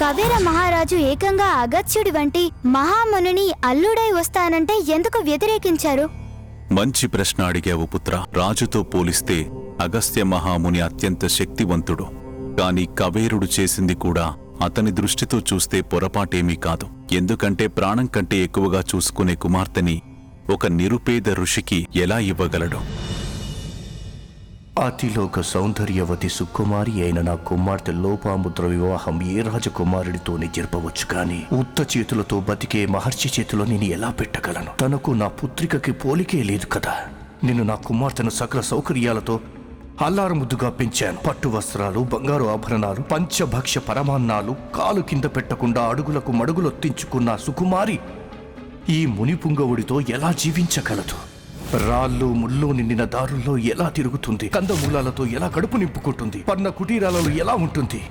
కవేర మహారాజు ఏకంగా అగత్యుడి వంటి మహామునిని అల్లుడై వస్తానంటే ఎందుకు వ్యతిరేకించారు? మంచి ప్రశ్న అడిగావు పుత్ర. రాజుతో పోలిస్తే అగస్త్య మహాముని అత్యంత శక్తివంతుడు. కాని కవేరుడు చేసింది కూడా అతని దృష్టితో చూస్తే పొరపాటేమీ కాదు. ఎందుకంటే ప్రాణం కంటే ఎక్కువగా చూసుకునే కుమార్తెని ఒక నిరుపేద ఋషికి ఎలా ఇవ్వగలడు? అతిలోక సౌందర్యవతి సుకుమారి అయిన నా కుమార్తె లోపాముద్ర వివాహం ఏ రాజకుమారుడితోనే జరపవచ్చు కానీ ఉత్త చేతులతో బతికే మహర్షి చేతిలో నేను ఎలా పెట్టగలను? తనకు నా పుత్రికకి పోలికే లేదు కదా. నేను నా కుమార్తెను సకల సౌకర్యాలతో అల్లారు ముద్దుగా పెంచాను. పట్టు వస్త్రాలు బంగారు ఆభరణాలు పంచభక్ష పరమాన్నాలు కాలు కింద పెట్టకుండా అడుగులకు మడుగులొత్తించుకున్న సుకుమారి ఈ మునిపుంగవుడితో ఎలా జీవించగలదు? రాళ్ళు ముళ్ళు నిండిన దారుల్లో ఎలా తిరుగుతుంది? కందమూలాలతో ఎలా కడుపు నింపుకుంటుంది? పన్న కుటీరాలలో ఎలా ఉంటుంది?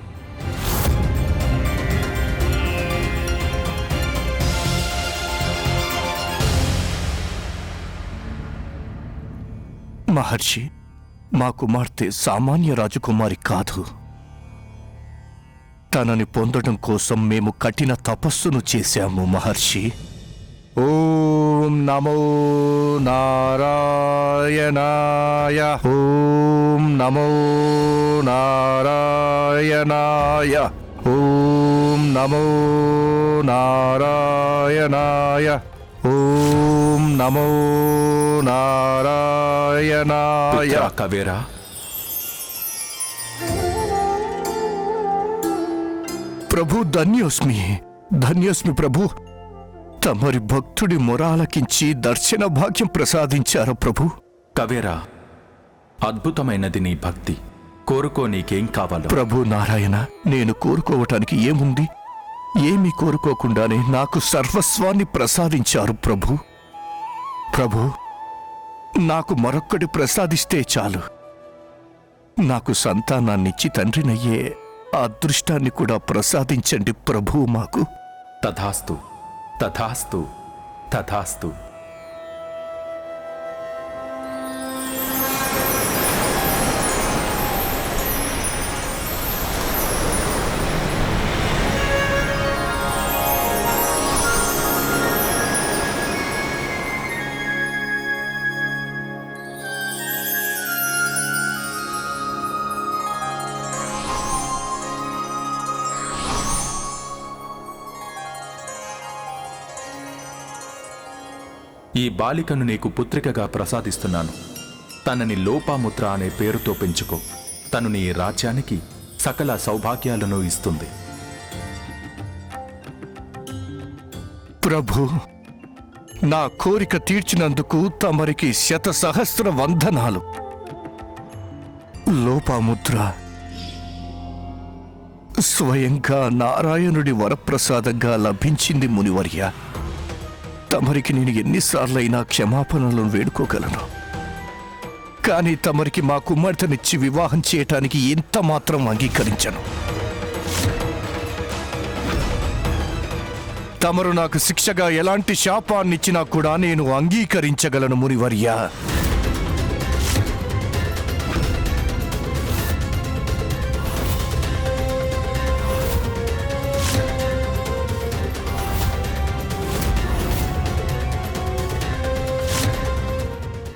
మహర్షి మా కుమార్తె సామాన్య రాజకుమారి కాదు. తనని పొందడం కోసం మేము కఠిన తపస్సును చేశాము మహర్షి. ॐ नमो नारायणाय ॐ नमो नारायणाय ॐ नमो नारायणाय ॐ नमो नारायणाय। कबेरा प्रभु धन्योस्मि धन्योस्मि प्रभु। తమరి భక్తుడి మొరాలకించి దర్శన భాగ్యం ప్రసాదించారు ప్రభు. కవేరా అద్భుతమైనది నీ భక్తి. కోరుకో నీకేం కావాలో. ప్రభు నారాయణ నేను కోరుకోవటానికి ఏముంది? ఏమీ కోరుకోకుండానే నాకు సర్వస్వాన్ని ప్రసాదించారు ప్రభు. ప్రభు నాకు మరొక్కటి ప్రసాదిస్తే చాలు. నాకు సంతానాన్నిచ్చి తండ్రినయ్యే అదృష్టాన్ని కూడా ప్రసాదించండి ప్రభు మాకు. తథాస్తు తథాస్తు తథాస్తు ఈ బాలికను నీకు పుత్రికగా ప్రసాదిస్తున్నాను. తనని లోపాముద్ర అనే పేరుతో పెంచుకో. తను నీ రాజ్యానికి సకల సౌభాగ్యాలను ఇస్తుంది. ప్రభు నా కోరిక తీర్చినందుకు తమరికి శత సహస్ర వందనాలు. లోపాముద్ర స్వయంగా నారాయణుడి వరప్రసాదంగా లభించింది మునివర్య. తమరికి నేను ఎన్నిసార్లైనా క్షమాపణలను వేడుకోగలను. కానీ తమరికి మా కుమార్తెనిచ్చి వివాహం చేయటానికి ఎంత మాత్రం అంగీకరించను. తమరు నాకు శిక్షగా ఎలాంటి శాపాన్నిచ్చినా కూడా నేను అంగీకరించగలను మునివర్య.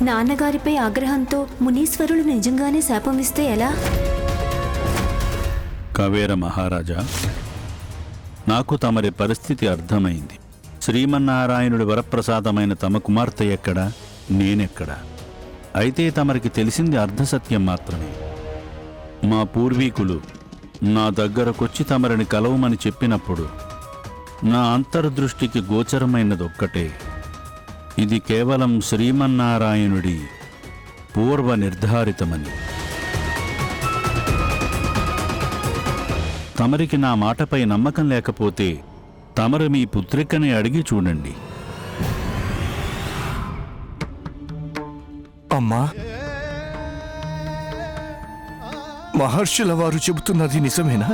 నాన్నగారిపై ఆగ్రహంతో మునీశ్వరులు నిజంగానే శాపం ఇస్తే ఎలా? కవేర మహారాజా నాకు తమరి పరిస్థితి అర్థమైంది. శ్రీమన్నారాయణుడి వరప్రసాదమైన తమ కుమార్తె ఎక్కడ? నేనెక్కడ? అయితే తమరికి తెలిసింది అర్ధసత్యం మాత్రమే. మా పూర్వీకులు నా దగ్గరకొచ్చి తమరిని కలవమని చెప్పినప్పుడు నా అంతర్దృష్టికి గోచరమైనదొక్కటే. ఇది కేవలం శ్రీమన్నారాయణుడి పూర్వ నిర్ధారితమని. తమరికి నా మాటపై నమ్మకం లేకపోతే తమరు మీ పుత్రికని అడిగి చూడండి. అమ్మా మహర్షుల వారు చెబుతున్నది నిజమేనా?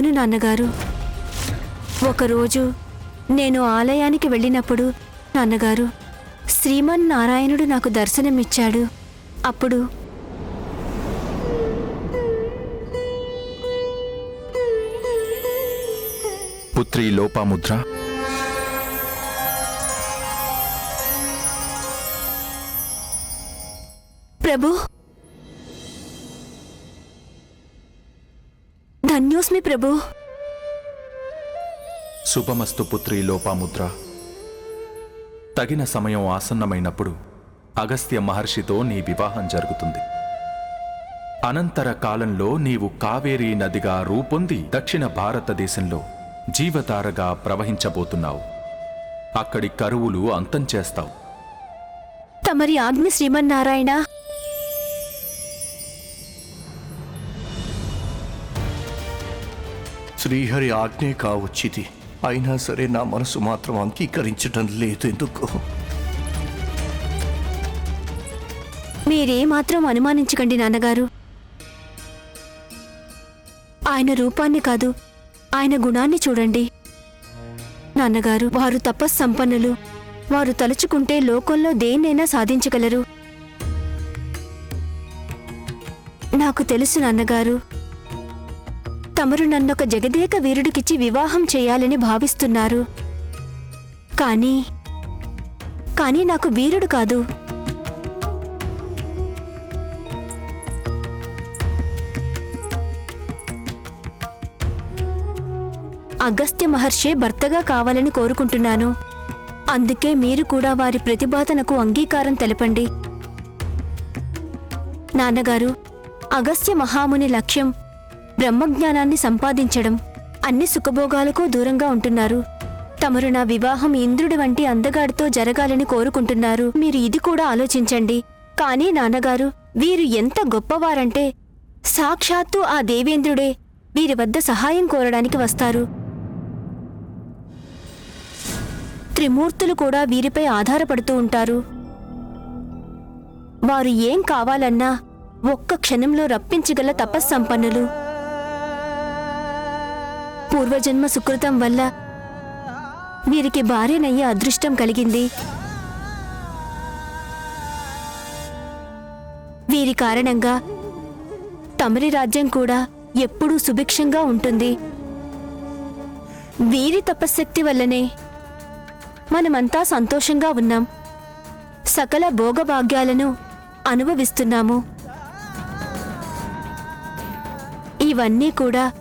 అవును నాన్నగారు. ఒకరోజు నేను ఆలయానికి వెళ్ళినప్పుడు నాన్నగారు శ్రీమన్ నారాయణుడు నాకు దర్శనమిచ్చాడు. అప్పుడు పుత్రి లోపాముద్ర ధన్యోస్మి ప్రభు శుభమస్తు పుత్రి లోపాముద్ర తగిన సమయం ఆసన్నమైనప్పుడు అగస్త్య మహర్షితో నీ వివాహం జరుగుతుంది. అనంతర కాలంలో నీవు కావేరీ నదిగా రూపొంది దక్షిణ భారతదేశంలో జీవతారగా ప్రవహించబోతున్నావు. అక్కడి కరువులు అంతం చేస్తావు. తమరి ఆజ్ఞ శ్రీమన్నారాయణ శ్రీహరి ఆజ్ఞే కావచ్చిది. అయినా సరే నా మనసు మాత్రం అంగీకరించడం లేదు ఎందుకు మీరేమాత్రం అనుమానించకండి నాన్నగారు. ఆయన రూపాన్ని కాదు ఆయన గుణాన్ని చూడండి. నాన్నగారు వారు తపస్సంపన్నులు. వారు తలుచుకుంటే లోకంలో దేన్నైనా సాధించగలరు. నాకు తెలుసు నాన్నగారు తమరు నన్నొక జగదేక వీరుడికిచ్చి వివాహం చేయాలని భావిస్తున్నారు. కానీ కానీ నాకు వీరుడు కాదు. అగస్త్య మహర్షే భర్తగా కావాలని కోరుకుంటున్నాను. అందుకే మీరు కూడా వారి ప్రతిపాదనకు అంగీకారం తెలపండి. నాన్నగారు అగస్త్య మహాముని లక్ష్యం బ్రహ్మజ్ఞానాన్ని సంపాదించడం. అన్ని సుఖభోగాలకు దూరంగా ఉంటున్నారు. తమరు నా వివాహం ఇంద్రుడి వంటి అందగాడితో జరగాలని కోరుకుంటున్నారు. మీరు ఇది కూడా ఆలోచించండి. కానీ నాన్నగారు వీరు ఎంత గొప్పవారంటే సాక్షాత్తు ఆ దేవేంద్రుడే వీరి వద్ద సహాయం కోరడానికి వస్తారు. త్రిమూర్తులు కూడా వీరిపై ఆధారపడుతూ ఉంటారు. వారు ఏం కావాలన్నా ఒక్క క్షణంలో రప్పించగల తపస్సంపన్నులు. పూర్వజన్మ సుకృతం వల్ల వీరికి భార్యనయ్యే అదృష్టం కలిగింది. వీరి కారణంగా తమరి రాజ్యం కూడా ఎప్పుడూ సుభిక్షంగా ఉంటుంది. వీరి తపశ్శక్తి వల్లనే మనమంతా సంతోషంగా ఉన్నాం. సకల భోగభాగ్యాలను అనుభవిస్తున్నాము. ఇవన్నీ కూడా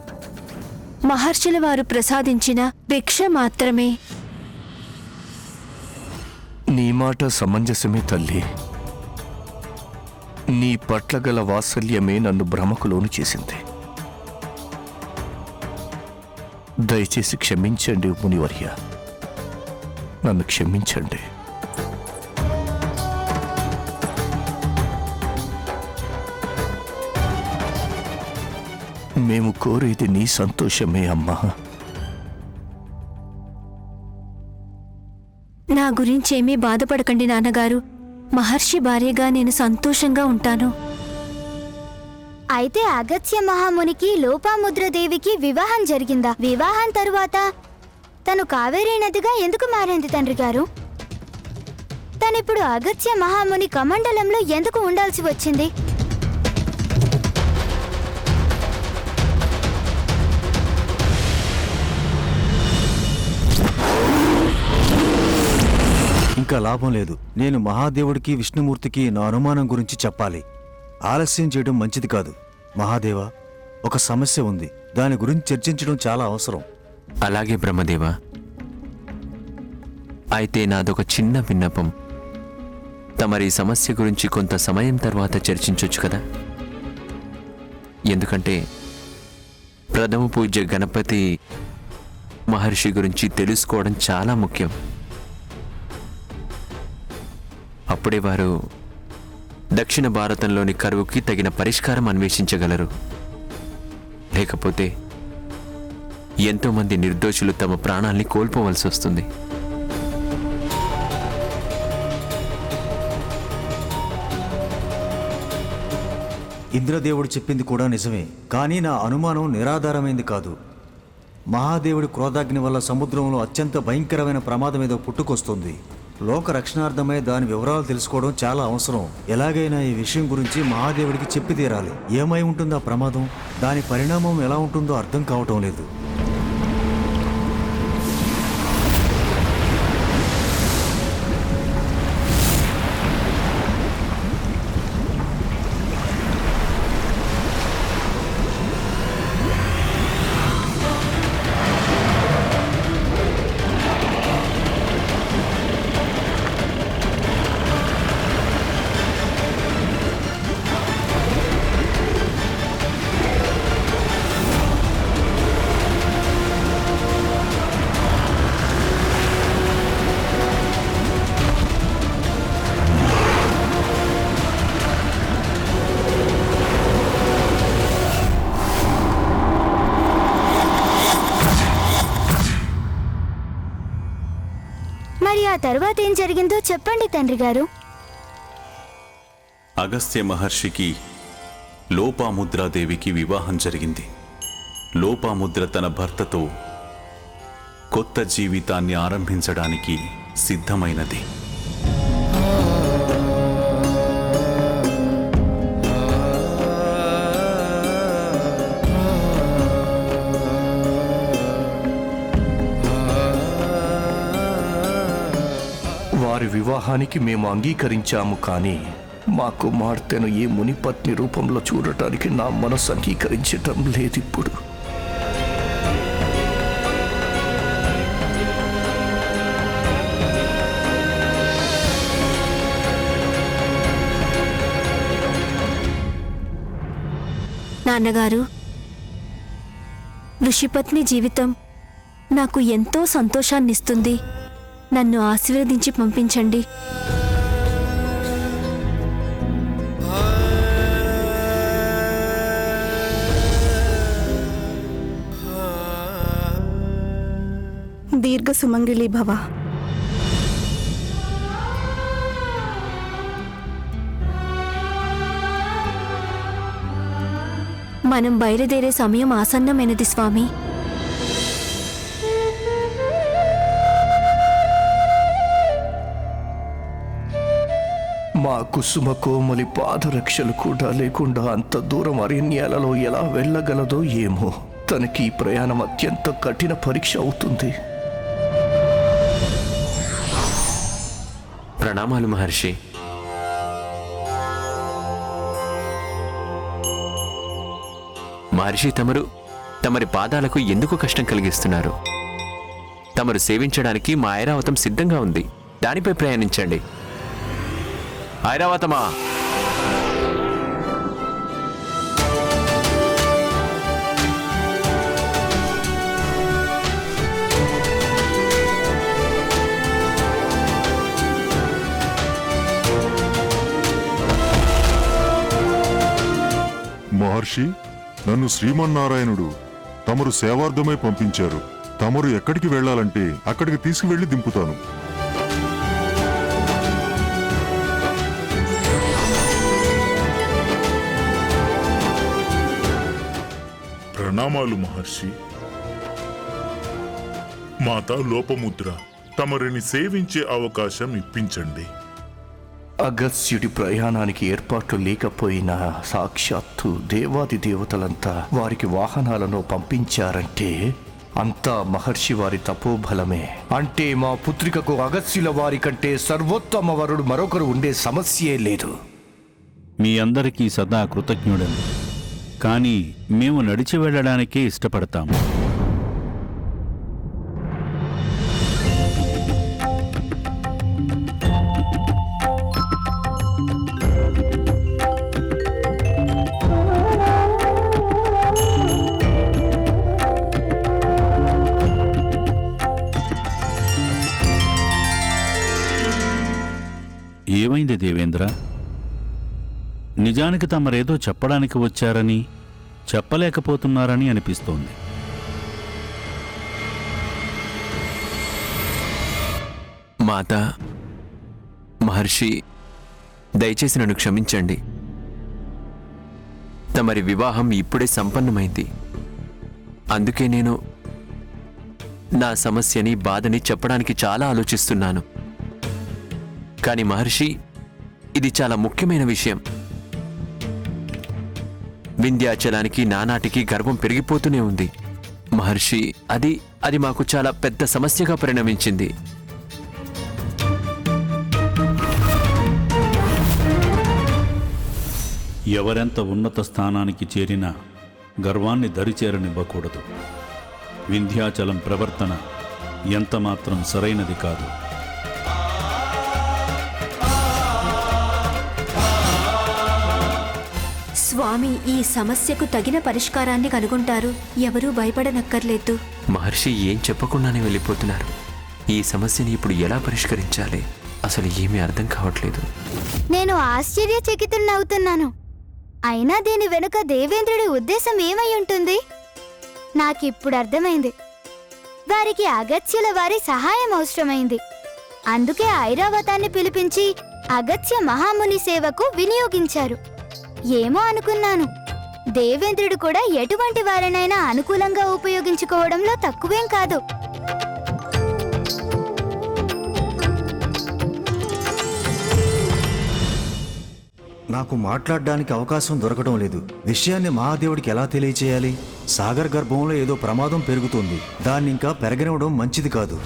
మహర్షుల వారు ప్రసాదించిన భిక్ష మాత్రమే. నీ మాట సమంజసమే తల్లి. నీ పట్ల గల వాత్సల్యమే నన్ను భ్రమకులోను చేసింది. దయచేసి క్షమించండి మునివర్య. నన్ను క్షమించండి. మేము కోరేది నీ సంతోషమే అమ్మా. నా గురించేమీ బాధపడకండి నాన్నగారు. మహర్షి భార్యగా నేను సంతోషంగా ఉంటాను. అయితే అగత్య మహామునికి లోపాముద్రదేవికి వివాహం జరిగిందా? వివాహం తరువాత తను కావేరీ నదిగా ఎందుకు మారింది తండ్రి గారు? తనిప్పుడు అగత్య మహాముని కమండలంలో ఎందుకు ఉండాల్సి వచ్చింది? ఇంకా లాభం లేదు. నేను మహాదేవుడికి విష్ణుమూర్తికి నా అనుమానం గురించి చెప్పాలి. ఆలస్యం చేయడం మంచిది కాదు. మహాదేవ ఒక సమస్య ఉంది. దాని గురించి చర్చించడం చాలా అవసరం. అలాగే బ్రహ్మదేవ. అయితే నాదొక చిన్న విన్నపం. తమరి సమస్య గురించి కొంత సమయం తర్వాత చర్చించవచ్చు కదా? ఎందుకంటే ప్రథమ పూజ్య గణపతి మహర్షి గురించి తెలుసుకోవడం చాలా ముఖ్యం. అప్పుడే వారు దక్షిణ భారతంలోని కరువుకి తగిన పరిష్కారం అన్వేషించగలరు. లేకపోతే ఎంతోమంది నిర్దోషులు తమ ప్రాణాల్ని కోల్పోవలసి వస్తుంది. ఇంద్రదేవుడు చెప్పింది కూడా నిజమే. కానీ నా అనుమానం నిరాధారమైంది కాదు. మహాదేవుడి క్రోధాగ్ని వల్ల సముద్రంలో అత్యంత భయంకరమైన ప్రమాదం ఏదో పుట్టుకొస్తుంది. లోక రక్షణార్థమై దాని వివరాలు తెలుసుకోవడం చాలా అవసరం. ఎలాగైనా ఈ విషయం గురించి మహాదేవుడికి చెప్పి తీరాలి. ఏమై ఉంటుందో ఆ ప్రమాదం? దాని పరిణామం ఎలా ఉంటుందో అర్థం కావటం లేదు. ఆ తర్వాత ఏం జరిగిందో చెప్పండి తండ్రి గారు. అగస్త్య మహర్షికి లోపాముద్రాదేవికి వివాహం జరిగింది. లోపాముద్ర తన భర్తతో కొత్త జీవితాన్ని ఆరంభించడానికి సిద్ధమైనది. వారి వివాహానికి మేము అంగీకరించాము కానీ మా కుమార్తెను ఈ మునిపత్ని రూపంలో చూడటానికి నా మనసు అంగీకరించటం లేదిప్పుడు. నాన్నగారు ఋషిపత్ని జీవితం నాకు ఎంతో సంతోషాన్నిస్తుంది. నన్ను ఆశీర్వదించి పంపించండి. దీర్ఘ సుమంగిళి భవ. మనం బయలుదేరే సమయం ఆసన్నమైనది స్వామి. మా కుసుమ కోమలి పాదరక్షలు కూడా లేకుండా అంత దూరం అరణ్యాలలో ఎలా వెళ్ళగలదో ఏమో. తనకి ఈ ప్రయాణం అత్యంత కఠిన పరీక్ష అవుతుంది. ప్రణామాలు మహర్షి. మహర్షి తమరు తమరి పాదాలకు ఎందుకు కష్టం కలిగిస్తున్నారు? తమరు సేవించడానికి మా ఐరావతం సిద్ధంగా ఉంది. దానిపై ప్రయాణించండి. ఐరావతమా మహర్షి నన్ను శ్రీమన్నారాయణుడు. తమరు సేవార్థమై పంపించారు. తమరు ఎక్కడికి వెళ్ళాలంటే అక్కడికి తీసుకువెళ్ళి దింపుతాను. ప్రణామాలు మహర్షి. మాత లోపముద్ర తమరిని సేవించే అవకాశం ఇప్పించండి. అగస్త్యుడి ప్రయాణానికి ఏర్పాట్లు లేకపోయినా సాక్షాత్తు దేవాది దేవతలంతా వారికి వాహనాలను పంపించారంటే అంతా మహర్షి వారి తపోబలమే. అంటే మా పుత్రికకు అగస్త్యుల వారి కంటే సర్వోత్తమ వరుడు మరొకరు ఉండే సమస్యే లేదు. మీ అందరికీ సదా కృతజ్ఞుడను. కానీ మేము నడిచి వెళ్ళడానికే ఇష్టపడతాము. నిజానికి తమరేదో చెప్పడానికి వచ్చారని చెప్పలేకపోతున్నారని అనిపిస్తోంది. మాత మహర్షి దయచేసి నన్ను క్షమించండి. తమరి వివాహం ఇప్పుడే సంపన్నమైంది. అందుకే నేను నా సమస్యని బాధని చెప్పడానికి చాలా ఆలోచిస్తున్నాను. కానీ మహర్షి ఇది చాలా ముఖ్యమైన విషయం. వింధ్యాచలానికి నానాటికి గర్వం పెరిగిపోతూనే ఉంది. మహర్షి అది అది మాకు చాలా పెద్ద సమస్యగా పరిణమించింది. ఎవరెంత ఉన్నత స్థానానికి చేరినా గర్వాన్ని దరిచేరనివ్వకూడదు. వింధ్యాచలం ప్రవర్తన ఎంతమాత్రం సరైనది కాదు. స్వామి ఈ సమస్యకు తగిన పరిష్కారాన్ని కనుగొంటారు. ఎవరూ భయపడనక్కర్లేదు. మహర్షి ఏం చెప్పకుండానే వెళ్ళిపోతున్నారు. ఈ సమస్యని ఇప్పుడు ఎలా పరిష్కరించాలి? అసలు ఏమీ అర్థం కావట్లేదు. నేను ఆశ్చర్యచకితున్నవుతున్నాను అయినా దీని వెనుక దేవేంద్రుడి ఉద్దేశం ఏమై ఉంటుంది? నాకిప్పుడు అర్థమైంది. వారికి అగత్యుల వారి సహాయం అవసరమైంది. అందుకే ఐరావతాన్ని పిలిపించి అగత్య మహాముని సేవకు వినియోగించారు. ఏమో అనుకున్నాను. దేవేంద్రుడు కూడా ఎటువంటి వారినైనా అనుకూలంగా ఉపయోగించుకోవడంలో తక్కువేం కాదు. నాకు మాట్లాడడానికి అవకాశం దొరకడం లేదు. విషయాన్ని మహాదేవుడికి ఎలా తెలియచేయాలి? సాగర్ గర్భంలో ఏదో ప్రమాదం పెరుగుతుంది. దాన్ని ఇంకా పెరగనివ్వడం మంచిది కాదు.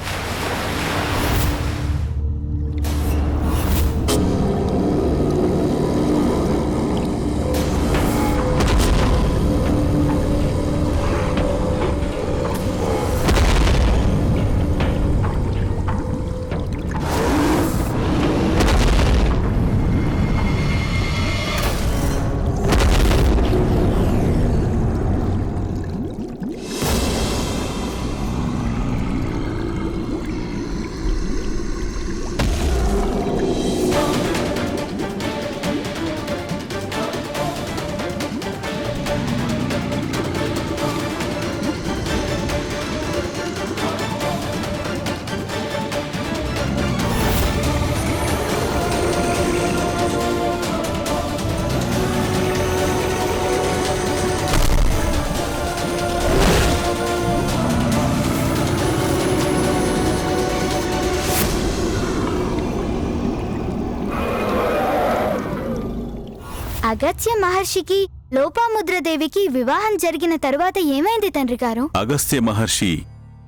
అగత్య మహర్షికి లోపాముద్రదేవికి వివాహం జరిగిన తరువాత ఏమైంది తండ్రి గారు? అగస్త్య మహర్షి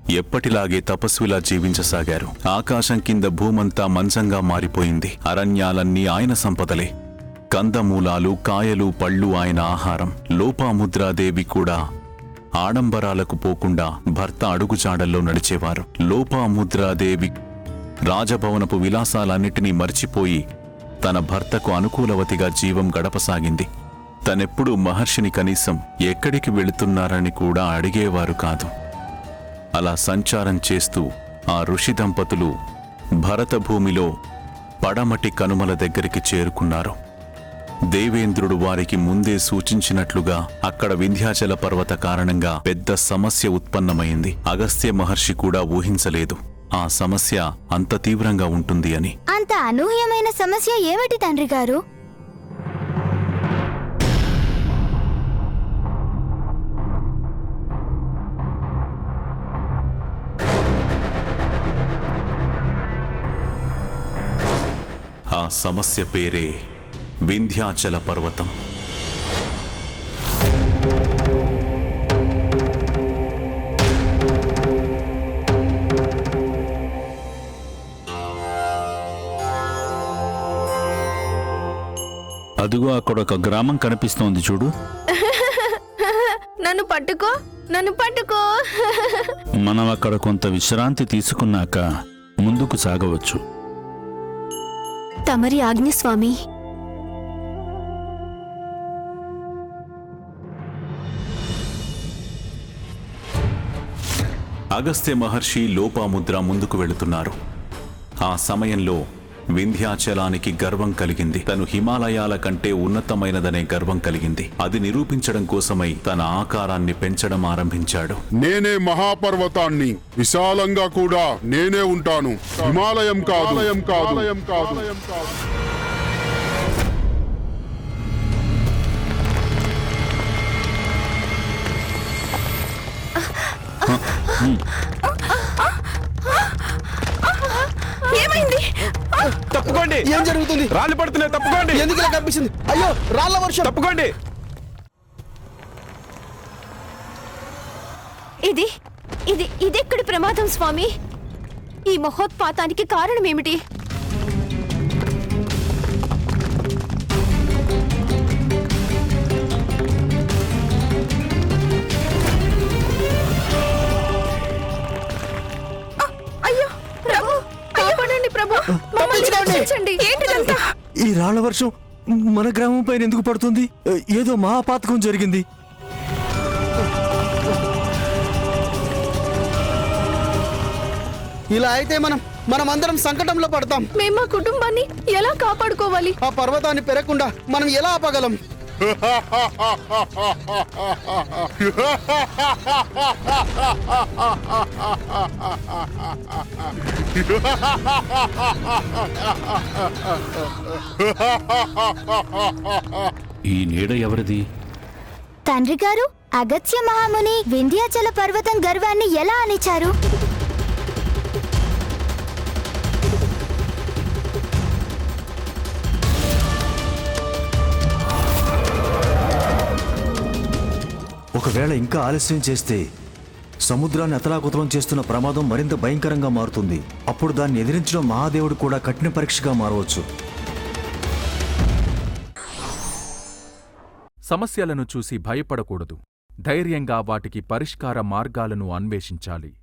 ఎప్పటిలాగే తపస్విలా జీవించసాగారు. ఆకాశం కింద భూమంతా మంచంగా మారిపోయింది. అరణ్యాలన్నీ ఆయన సంపదలే. కందమూలాలు కాయలు పళ్ళు ఆయన ఆహారం. లోపాముద్రాదేవి కూడా ఆడంబరాలకు పోకుండా భర్త అడుగుజాడల్లో నడిచేవారు. లోపాముద్రాదేవి రాజభవనపు విలాసాలన్నిటినీ మర్చిపోయి తన భర్తకు అనుకూలవతిగా జీవం గడపసాగింది. తనెప్పుడు మహర్షిని కనీసం ఎక్కడికి వెళుతున్నారని కూడా అడిగేవారు కాదు. అలా సంచారం చేస్తూ ఆ ఋషి దంపతులు భరతభూమిలో పడమటి కనుమల దగ్గరికి చేరుకున్నారు. దేవేంద్రుడు వారికి ముందే సూచించినట్లుగా అక్కడ వింధ్యాచల పర్వత కారణంగా పెద్ద సమస్య ఉత్పన్నమైంది. అగస్త్య మహర్షి కూడా ఊహించలేదు. ఆ సమస్య అంత తీవ్రంగా ఉంటుంది అని. అంత అనూహ్యమైన సమస్య ఏమిటి తండ్రి గారు? ఆ సమస్య పేరే వింధ్యాచల పర్వతం. అదిగో అక్కడ ఒక గ్రామం కనిపిస్తోంది చూడు. నన్ను పట్టుకో నన్ను పట్టుకో. మనం అక్కడ కొంత విశ్రాంతి తీసుకున్నాక ముందుకు సాగవచ్చు. తమరి ఆజ్ఞ స్వామి. అగస్త్య మహర్షి లోపాముద్ర ముందుకు వెళుతున్నారు. ఆ సమయంలో వింధ్యాచలానికి గర్వం కలిగింది. తను హిమాలయాల కంటే ఉన్నతమైనదనే గర్వం కలిగింది. అది నిరూపించడం కోసమై తన ఆకారాన్ని పెంచడం ఆరంభించాడు. నేనే మహాపర్వతాన్ని. విశాలంగా కూడా నేనే ఉంటాను. హిమాలయం కాదు. కాదు. కాదు. ఏమైంది! తప్పుకోండి. ఏం జరుగుతుంది? రాళ్ళు పడుతున్నాయి తప్పుకోండి. ఎందుకు ఇలా కనిపిస్తుంది? అయ్యో రాళ్ళ వర్షం. తప్పుకోండి. ఇది ఇది ఇదెక్కడి ప్రమాదం స్వామి? ఈ మహోత్పాతానికి కారణమేమిటి? అయ్యో ఈ రాళ్ళ వర్షం మన గ్రామం పైన ఎందుకు పడుతుంది? ఏదో మహాపాతకం జరిగింది. ఇలా అయితే మనం మనం అందరం సంకటంలో పడతాం. మేము మా కుటుంబాన్ని ఎలా కాపాడుకోవాలి? ఆ పర్వతాన్ని పెరగకుండా మనం ఎలా ఆపగలం? ఈ నీడ ఎవరిది? తండ్రి గారు అగత్య మహాముని వింధ్యాచల పర్వతం గర్వాన్ని ఎలా అనిచారు ఒకవేళ ఇంకా ఆలస్యం చేస్తే సముద్రాన్ని అతలాకుతలం చేస్తున్న ప్రమాదం మరింత భయంకరంగా మారుతుంది. అప్పుడు దాన్ని ఎదిరించడం మహాదేవుడు కూడా కఠిన పరీక్షగా మారవచ్చు. సమస్యలను చూసి భయపడకూడదు. ధైర్యంగా వాటికి పరిష్కార మార్గాలను అన్వేషించాలి.